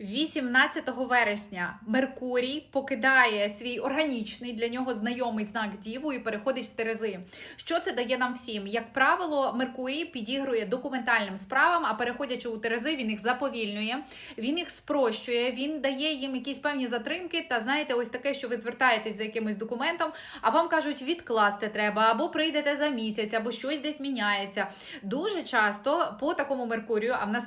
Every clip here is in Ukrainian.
18 вересня Меркурій покидає свій органічний для нього знайомий знак Діву і переходить в Терези. Що це дає нам всім? Як правило, Меркурій підігрує документальним справам, а переходячи у Терези, він їх заповільнює, він їх спрощує, він дає їм якісь певні затримки. Та знаєте, ось таке, що ви звертаєтесь за якимось документом, а вам кажуть, відкласти треба, або прийдете за місяць, або щось десь міняється. Дуже часто по такому Меркурію, а в нас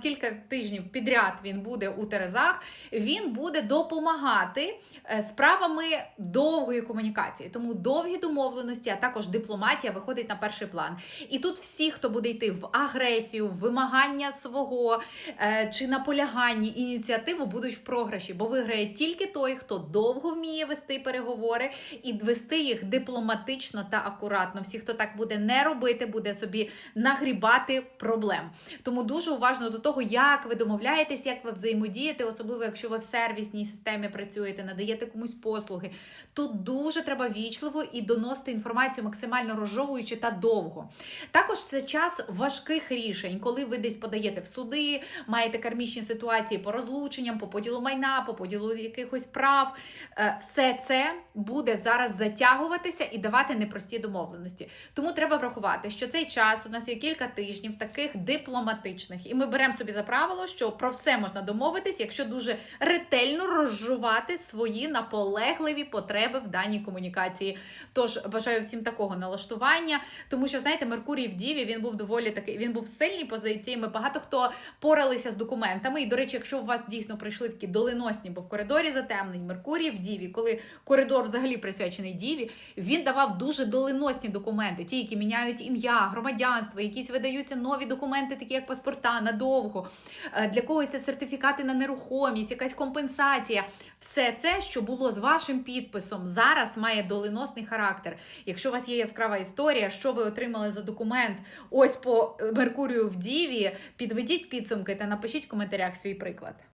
тижнів підряд він буде у Терезах, він буде допомагати е, справами довгої комунікації. Тому довгі домовленості, а також дипломатія виходить на перший план. І тут всі, хто буде йти в агресію, в вимагання свого е, чи наполягання ініціативу, будуть в програші, бо виграє тільки той, хто довго вміє вести переговори і вести їх дипломатично та акуратно. Всі, хто так буде не робити, буде собі нагрібати проблем. Тому дуже уважно до того, як ви домовляєтесь, як ви взаємодієте, особливо якщо ви в сервісній системі працюєте, надаєте комусь послуги. Тут дуже треба вічливо і доносити інформацію максимально розжовуючи та довго. Також це час важких рішень, коли ви десь подаєте в суди, маєте кармічні ситуації по розлученням, по поділу майна, по поділу якихось прав. Е, Все це буде зараз затягуватися і давати непрості домовленості. Тому треба врахувати, що цей час у нас є кілька тижнів таких дипломатичних, і ми беремо собі за правило, що про все можна домовитись, якщо дуже ретельно розжувати свої наполегливі потреби в даній комунікації. Тож бажаю всім такого налаштування, тому що знаєте, Меркурій в Діві він був доволі такий. Він був в сильній позиції. Ми багато хто поралися з документами. І до речі, якщо у вас дійсно прийшли такі доленосні, бо в коридорі затемнень, Меркурій в Діві, коли коридор взагалі присвячений Діві, він давав дуже доленосні документи, ті, які міняють ім'я, громадянство, якісь видаються нові документи, такі як паспорта надовго. Е, Для когось це сертифікати на нерухомість, якась компенсація. Все це, що було з вашим підписом, зараз має доленосний характер. Якщо у вас є яскрава історія, що ви отримали за документ, ось по Меркурію в Діві, підведіть підсумки та напишіть в коментарях свій приклад.